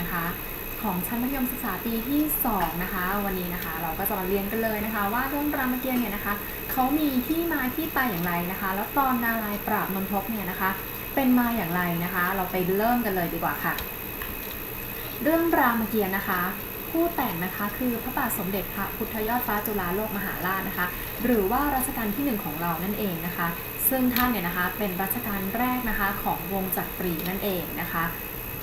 นะคะ ของชั้นมัธยมศึกษาปีที่ 2 นะคะ วันนี้นะคะ เราก็จะมาเรียนกันเลยนะคะ ว่าเรื่องรามเกียรติ์เนี่ยนะคะเขามีที่มาที่ไปอย่างไรนะคะ แล้วตอนนาลายปราบนนทกเนี่ยนะคะ เป็นมาอย่างไรนะคะ เราไปเริ่มกันเลยดีกว่าค่ะ เรื่องรามเกียรติ์นะคะผู้แต่งนะคะคือพระบาทสมเด็จพระพุทธยอดฟ้าจุฬาโลกมหาราชนะคะ หรือว่ารัชกาลที่หนึ่งของเรานั่นเองนะคะ ซึ่งท่านเนี่ยนะคะเป็นรัชกาลแรกนะคะของวงจักรีนั่นเองนะคะ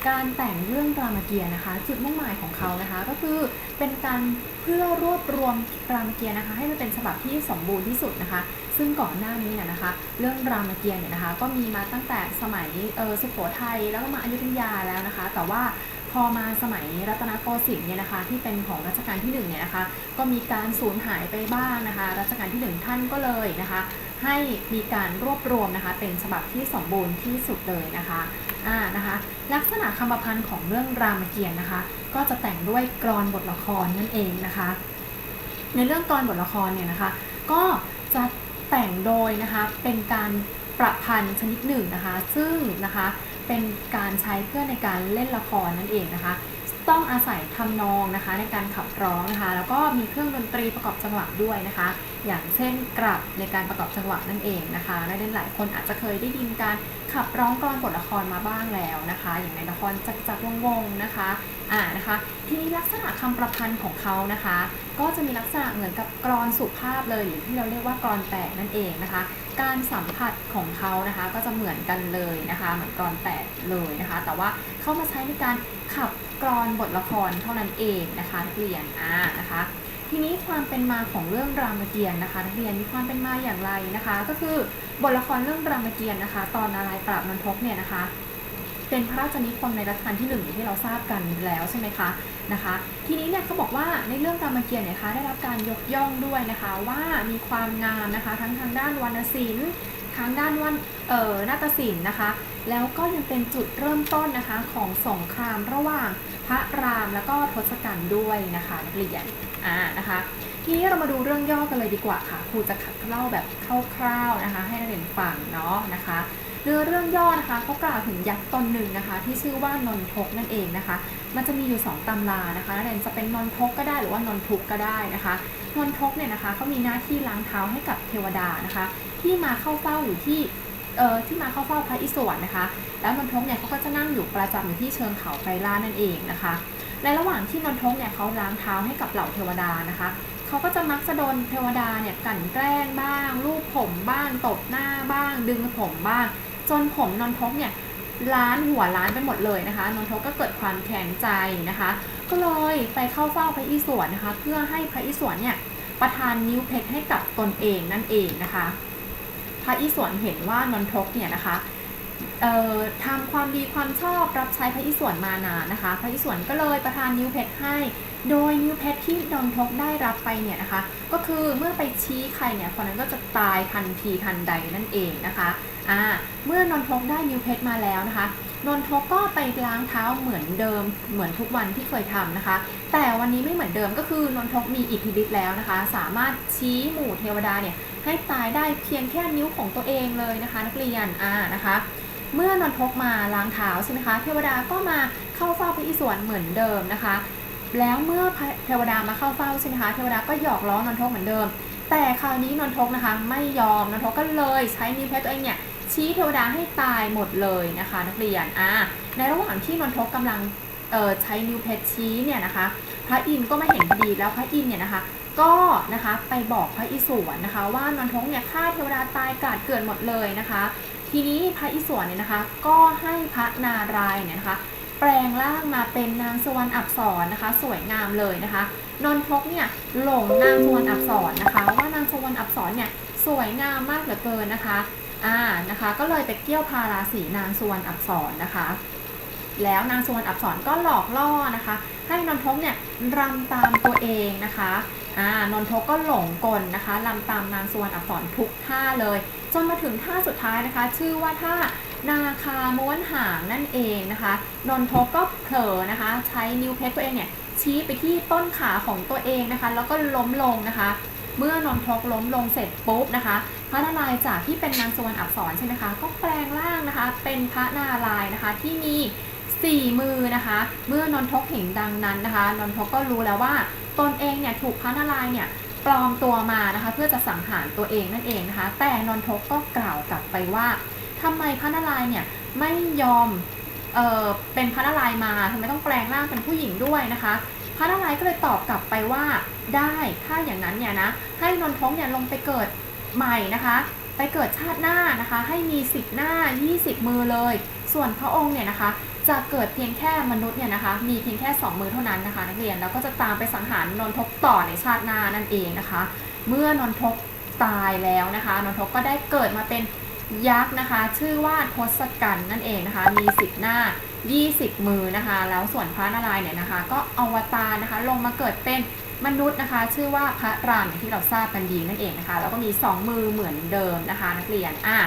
การแต่งเรื่องรามเกียรติ์นะคะ จุดมุ่งหมายของเขานะคะ ก็คือเป็นการเพื่อรวบรวมรามเกียรติ์นะคะ ให้มันเป็นฉบับที่สมบูรณ์ที่สุดนะคะ ซึ่งก่อนหน้านี้เนี่ยนะคะ เรื่องรามเกียรติ์เนี่ยนะคะ ก็มีมาตั้งแต่สมัยเออสุโขทัยแล้วก็มาอยุธยาแล้วนะคะ แต่ว่าพอมาสมัยรัตนโกสินทร์เนี่ยนะคะ ที่เป็นของรัชกาลที่หนึ่งเนี่ยนะคะ ก็มีการสูญหายไปบ้างนะคะ รัชกาลที่หนึ่งท่านก็เลยนะคะ ให้มีการรวบรวมนะคะ เป็นฉบับที่สมบูรณ์ที่สุดเลยนะคะ อ่านะคะลักษณะคำประพันธ์ของเรื่องรามเกียรตินะคะ ก็จะแต่งด้วยกรอนบทละครนั่นเองนะคะ ในเรื่องกรบทละครเนี่ยนะคะ ก็จะแต่งโดยนะคะเป็นการประพันธ์ชนิดหนึ่งนะคะ ซึ่งนะคะเป็นการใช้เพื่อในการเล่นละครนั่นเองนะคะ ต้องอาศัยทำนองนะคะในการขับร้องนะคะ แล้วก็มีเครื่องดนตรีประกอบจังหวะด้วยนะคะ อย่างเช่นกลับในการประกอบจังหวะนั่นเองนะคะและหลายคนอาจจะเคยได้ยินการขับร้องกลอนบทละครมาบ้างแล้วนะคะ อย่างในละครจักรจักรวงวงศ์นะคะ อ่านะคะทีนี้ลักษณะคำประพันธ์ของเขานะคะ ก็จะมีลักษณะเหมือนกับกรอนสุภาพเลยหรือที่เราเรียกว่ากรอนแตกนั่นเองนะคะ การสัมผัสของเขานะคะ ก็จะเหมือนกันเลยนะคะ เหมือนกรอนแตกเลยนะคะ แต่ว่าเข้ามาใช้ในการขับกรอนบทละครเท่านั้นเองนะคะนักเรียนอ่านะคะทีนี้ความเป็นมาของเรื่องรามเกียรติ์นะคะนักเรียนมีความเป็นมาอย่างไรนะคะ ก็คือบทละครเรื่องรามเกียรติ์นะคะ ตอนนารายณ์ปราบนนทกเนี่ยนะคะ เป็นพระราชนิพนธ์ในรัชกาลที่หนึ่งที่เราทราบกันแล้วใช่ไหมคะนะคะ ทีนี้เนี่ยเขาบอกว่าในเรื่องรามเกียรติ์เนี่ยนะคะได้รับการยกย่องด้วยนะคะ ว่ามีความงามนะคะทั้งทางด้านวรรณศิลป์ทางด้านวันเอ่อนาฏศิลป์นะคะ แล้วก็ยังเป็นจุดเริ่มต้นนะคะของสงครามระหว่างพระรามแล้วก็ทศกัณฐ์ด้วยนะคะนักเรียนอ่านะคะทีนี้เรามาดูเรื่องย่อกันเลยดีกว่าค่ะครูจะขัดเล่าแบบคร่าวๆนะคะ ให้นักเรียนฟังเนาะนะคะ เนื้อเรื่องย่อนะคะเขากล่าวถึงยักษ์ตนหนึ่งนะคะ ที่ชื่อว่านนทกนั่นเองนะคะ มันจะมีอยู่ 2ตำรานะคะนักเรียนจะเป็นนนทกก็ได้หรือว่านนทุกก็ได้นะคะนนทกเนี่ยนะคะเขามีหน้าที่ล้างเท้าให้กับเทวดานะคะ ที่มาเข้าเฝ้าอยู่ที่เอ่อที่มาเข้าเฝ้าพระอิศวรนะคะ แล้วนนทกเนี่ยเขาก็จะนั่งอยู่ประจำอยู่ที่เชิงเขาไกรล่านั่นเองนะคะในระหว่างที่นนทกเนี่ยเขาล้างเท้าให้กับเหล่าเทวดานะคะเขาก็จะมักจะโดนเทวดาเนี่ยกั่นแกล้งบ้าง ลูบผมบ้าง ตบหน้าบ้าง ดึงผมบ้าง จนผมนนทกเนี่ยล้านหัวล้านไปหมดเลยนะคะ นนทกก็เกิดความแค้นใจนะคะ ก็เลยไปเข้าเฝ้าพระอิศวรนะคะ เพื่อให้พระอิศวรเนี่ยประทานนิ้วเพชรให้กับตนเองนั่นเองนะคะ พระอิศวรเห็นว่านนทกเนี่ยนะคะทำความดีความชอบรับใช้พระอิศวรมานานนะคะ พระอิศวรก็เลยประทานนิ้วเพชรให้ โดยนิ้วเพชรที่นนทกได้รับไปเนี่ยนะคะ ก็คือเมื่อไปชี้ใครเนี่ยคนนั้นก็จะตายทันทีทันใดนั่นเองนะคะ อ่าเมื่อนนทกได้นิวเพชรมาแล้วนะคะ นนทกก็ไปล้างเท้าเหมือนเดิมเหมือนทุกวันที่เคยทำนะคะ แต่วันนี้ไม่เหมือนเดิมก็คือนนทกมีอิทธิฤทธิ์แล้วนะคะ สามารถชี้หมู่เทวดาเนี่ยให้ตายได้เพียงแค่นิ้วของตัวเองเลยนะคะ นักเรียนอ่านะคะเมื่อนนทกมาล้างเท้าใช่ไหมคะ เทวดาก็มาเข้าเฝ้าพระอิศวรเหมือนเดิมนะคะ แล้วเมื่อเทวดามาเข้าเฝ้าใช่ไหมคะ เทวดาก็หยอกล้อนนทกเหมือนเดิม แต่คราวนี้นนทกนะคะ ไม่ยอมนนทกก็เลยใช้นิ้วเพชรตัวเองเนี่ย ชี้เทวดาให้ตายหมดเลยนะคะ นักเรียนอ่าในระหว่างที่นนทกกำลังใช้นิ้วเพชรชี้เนี่ยนะคะ พระอินทร์ก็ไม่เห็นพอดีแล้วพระอินทร์เนี่ยนะคะก็นะคะไปบอกพระอิศวรนะคะ ว่านนทกเนี่ยฆ่าเทวดาตายกาดเกิดหมดเลยนะคะ ทีนี้พระอิศวรเนี่ยนะคะ ก็ให้พระนารายณ์เนี่ยนะคะ แปลงร่างมาเป็นนางสวรรณอักษรนะคะ สวยงามเลยนะคะ นนทกเนี่ยหลงนางสวรรณอักษรนะคะ ว่านางสวรรณอักษรเนี่ยสวยงามมากเหลือเกินนะคะ อ่านะคะ ก็เลยไปเกี่ยวพาราสีนางสวรรณอักษรนะคะ แล้วนางสวรรณอักษรก็หลอกล่อนะคะ ให้นนทกเนี่ยรำตามตัวเองนะคะอ่านนทกก็หลงกลนะคะรำตามนางสวรรณอักษรทุกท่าเลย จนมาถึงท่าสุดท้ายนะคะ ชื่อว่าท่านาคาม้วนหางนั่นเองนะคะนนทกก็เผลอนะคะ ใช้นิ้วเพชรตัวเองเนี่ยชี้ไปที่ต้นขาของตัวเองนะคะ แล้วก็ล้มลงนะคะ เมื่อนนทกล้มลงเสร็จปุ๊บนะคะ พระนารายณ์จากที่เป็นนางสวรรณอักษรใช่ไหมคะ ก็แปลงร่างนะคะ เป็นพระนารายณ์นะคะที่มีสี่มือนะคะ เมื่อนนทกเห็นดังนั้นนะคะ นนทกก็รู้แล้วว่าตนเองเนี่ยถูกพระนารายณ์เนี่ยปลอมตัวมานะคะ เพื่อจะสังหารตัวเองนั่นเองนะคะ แต่นนทกก็กล่าวกลับไปว่าทำไมพระนารายณ์เนี่ยไม่ยอมเออเป็นพระนารายณ์มาทำไมต้องแปลงร่างเป็นผู้หญิงด้วยนะคะ พระนารายณ์ก็เลยตอบกลับไปว่าได้ถ้าอย่างนั้นเนี่ยนะให้นนทกเนี่ยลงไปเกิด ใหม่นะคะ ไปเกิดชาติหน้านะคะ ให้มี 10 หน้า 20 มือเลย ส่วนพระองค์เนี่ยนะคะ จะเกิดเพียงแค่มนุษย์เนี่ยนะคะ มีเพียงแค่ 2 มือเท่านั้นนะคะนักเรียนแล้วก็จะตามไปสังหารนนทกต่อในชาติหน้านั่นเองนะคะ เมื่อนนทกตายแล้วนะคะนนทกก็ได้เกิดมาเป็นยักษ์นะคะ ชื่อว่าทศกัณฐ์นั่นเองนะคะ มี10หน้า 20 มือนะคะ แล้วส่วนพระนารายณ์เนี่ยนะคะ ก็อวตารนะคะ ลงมาเกิดเป็น มนุษย์นะคะ ชื่อว่าพระรามอย่างที่เราทราบกันดีนั่นเองนะคะแล้วก็มี 2 มือเหมือนเดิมนะคะ นักเรียนอะ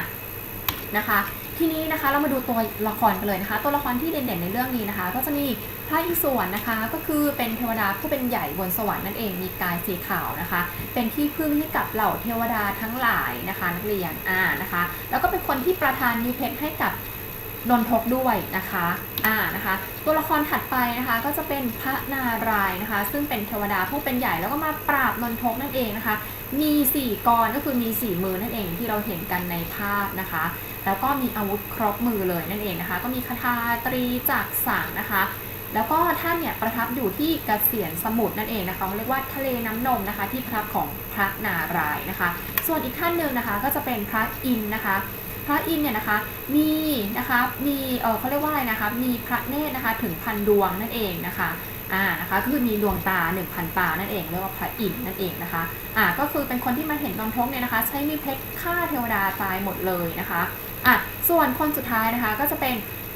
นะคะ ทีนี้นะคะเรามาดูตัวละครกันเลยนะคะ ตัวละครที่เด่นๆในเรื่องนี้นะคะ ก็จะมีพระอิศวรนะคะ ก็คือเป็นเทวดาผู้เป็นใหญ่บนสวรรค์นั่นเองมีกายสีขาวนะคะ เป็นที่พึ่งให้กับเหล่าเทวดาทั้งหลายนะคะนักเรียนอ่านะคะ แล้วก็เป็นคนที่ประทานนิเพชรให้กับนนทกด้วยนะคะ อ่านะคะ ตัวละครถัดไปนะคะก็จะเป็นพระนารายณ์นะคะ ซึ่งเป็นเทวดาผู้เป็นใหญ่แล้วก็มาปราบนนทกนั่นเองนะคะ มีสี่กรก็คือมีสี่มือนั่นเองที่เราเห็นกันในภาพนะคะ แล้วก็มีอาวุธครบมือเลยนั่นเองนะคะ ก็มีคาถาตรีจักสานนะคะแล้วก็ท่านเนี่ยประทับอยู่ที่กเกษียณสมุทรนั่นเองนะคะเขาเรียกว่าทะเลน้ำนมนะคะที่ประของพระนารายณ์นะคะ ส่วนอีกท่านหนึ่งนะคะก็จะเป็นพระอินนะคะ พระอินทร์เนี่ยนะคะมีนะคะมีเออเขาเรียกว่าอะไรนะคะมีพระเนตรนะคะถึงพันดวงนั่นเองนะคะอ่านะคะคือมีดวงตา 1,000 ตานั่นเองเรียกว่าพระอินทร์นั่นเองนะคะอ่าก็คือเป็นคนที่มาเห็นนนทกเนี่ยนะคะ ใช้มีเพชรฆ่าเทวดาตายหมดเลยนะคะอะส่วนคนสุดท้ายนะคะก็จะเป็น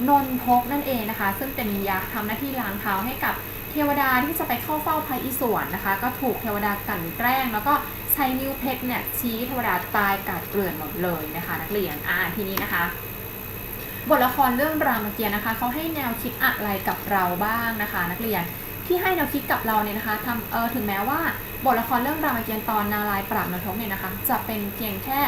นนทกนั่นเองนะคะ ซึ่งเป็นยักษ์ทำหน้าที่ล้างเท้าให้กับ เทวดาที่จะไปเข้าเฝ้าพระอิศวรนะคะ ก็ถูกเทวดากลั่นแกล้ง แล้วก็ใช้นิ้วเพชรเนี่ยชี้เทวดาตายกาดเกลื่อนหมดเลยนะคะ นักเรียนอ่าทีนี้นะคะ บทละครเรื่องรามเกียรติ์นะคะเขาให้แนวคิดอะไรกับเราบ้างนะคะ นักเรียนที่ให้แนวคิดกับเราเนี่ยนะคะทำเออถึงแม้ว่า บทละครเรื่องรามเกียรติ์ตอนนารายปราบนรกเนี่ยนะคะ จะเป็นเพียงแค่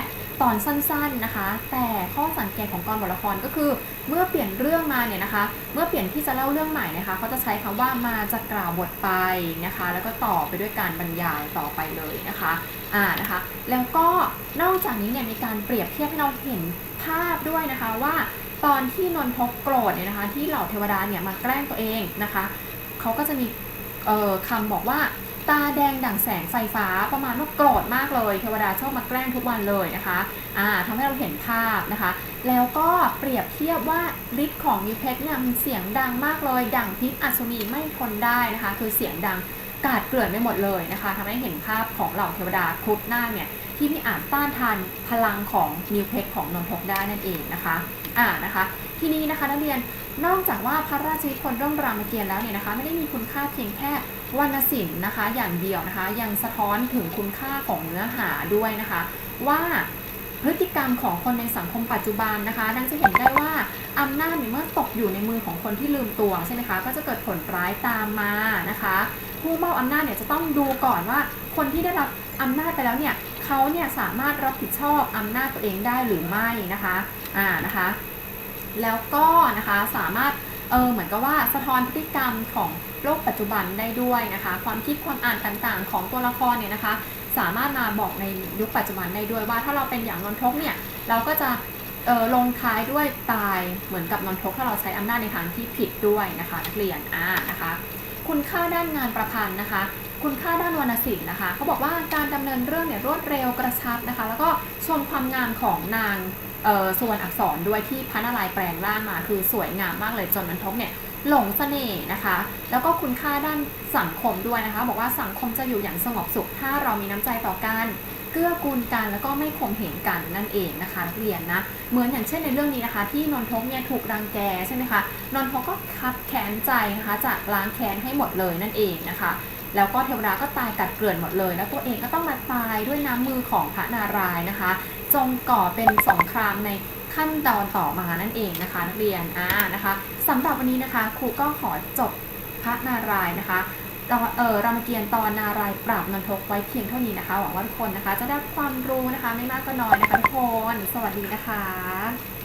ตอนสั้นๆนะคะ แต่ข้อสังเกตของกรบทละครก็คือ เมื่อเปลี่ยนเรื่องมาเนี่ยนะคะ เมื่อเปลี่ยนที่จะเล่าเรื่องใหม่นะคะเขาจะใช้คำว่ามาจะกล่าวบทไปนะคะ แล้วก็ต่อไปด้วยการบรรยายต่อไปเลยนะคะอ่านะคะ แล้วก็นอกจากนี้เนี่ยมีการเปรียบเทียบให้เราเห็นภาพด้วยนะคะว่าตอนที่นนทกโกรธเนี่ยนะคะ ที่เหล่าเทวดาเนี่ยมาแกล้งตัวเองนะคะเขาก็จะมีคำบอกว่า ตาแดงดั่งแสงไฟฟ้าประมาณว่าโกรธมากเลยเทวดาชอบมาแกล้งทุกวันเลยนะคะอ่าทำให้เราเห็นภาพนะคะ แล้วก็เปรียบเทียบว่าฤทธิ์ของนิวเพชรเนี่ยมีเสียงดังมากเลย ดั่งพิษอัศมีไม่ทนได้นะคะ คือเสียงดังกาดเกลื่อนไปหมดเลยนะคะทำให้เห็นภาพของเหล่าเทวดาครุฑนาเนี่ยที่ไม่อาจต้านทานพลังของนิวเพชรของนนทกได้นั่นเองนะคะอ่านะคะ ทีนี้นะคะนักเรียน นอกจากว่าพระราชนิพนธ์เรื่องรามเกียรติ์แล้วเนี่ยนะคะไม่ได้มีคุณค่าเพียงแค่วรรณศิลป์นะคะ อย่างเดียวนะคะยังสะท้อนถึงคุณค่าของเนื้อหาด้วยนะคะ ว่าพฤติกรรมของคนในสังคมปัจจุบันนะคะดังจะเห็นได้ว่าอำนาจเนี่ยเมื่อตกอยู่ในมือของคนที่ลืมตัวใช่ไหมคะก็จะเกิดผลร้ายตามมานะคะ ผู้มอบอำนาจเนี่ยจะต้องดูก่อนว่าคนที่ได้รับอำนาจไปแล้วเนี่ยเขาเนี่ยสามารถรับผิดชอบอำนาจตัวเองได้หรือไม่นะคะอ่านะคะ แล้วก็นะคะสามารถเออเหมือนกับว่าสะท้อนพฤติกรรมของโลกปัจจุบันได้ด้วยนะคะ ความคิดความอ่านต่างๆ ของตัวละครเนี่ยนะคะ สามารถมาบอกในยุคปัจจุบันได้ด้วยว่า ถ้าเราเป็นอย่างนนทกเนี่ยเราก็จะเออลงท้ายด้วยตายเหมือนกับนนทกถ้าเราใช้อำนาจในทางที่ผิดด้วยนะคะนักเรียนอ่านะคะ คุณค่าด้านงานประพันธ์นะคะ คุณค่าด้านวรรณศิลป์นะคะเขาบอกว่าการดำเนินเรื่องเนี่ยรวดเร็วกระชับนะคะ แล้วก็ชมความงามของนาง ส่วนอักษรด้วยที่พระนารายณ์แปลงร่างมา คือสวยงามมากเลยจนมันทกเนี่ยหลงเสน่ห์นะคะ แล้วก็คุณค่าด้านสังคมด้วยนะคะ บอกว่าสังคมจะอยู่อย่างสงบสุข ถ้าเรามีน้ำใจต่อกันเกื้อกูลกันแล้วก็ไม่ข่มเหงกันนั่นเองนะคะนักเรียนนะเหมือนอย่างเช่นในเรื่องนี้นะคะ ที่นนทกเนี่ยถูกรังแกใช่ไหมคะนนทกก็คับแค้นใจนะคะจะล้างแค้นให้หมดเลยนั่นเองนะคะ แล้วก็เทวดาก็ตายกัดเกลื่อนหมดเลย แล้วตัวเองก็ต้องมาตายด้วยน้ำมือของพระนารายณ์นะคะ จงก่อเป็นสงครามในขั้นตอนต่อมานั่นเองนะคะ นักเรียนอ่านะคะสำหรับวันนี้นะคะครูก็ขอจบพระนารายณ์นะคะตอนเออรามเกียรติ์ตอนนารายณ์ปราบนนทกไว้เพียงเท่านี้นะคะหวังว่าทุกคนนะคะ จะได้ความรู้นะคะไม่มากก็น้อยนะคะทุกคน สวัสดีนะคะ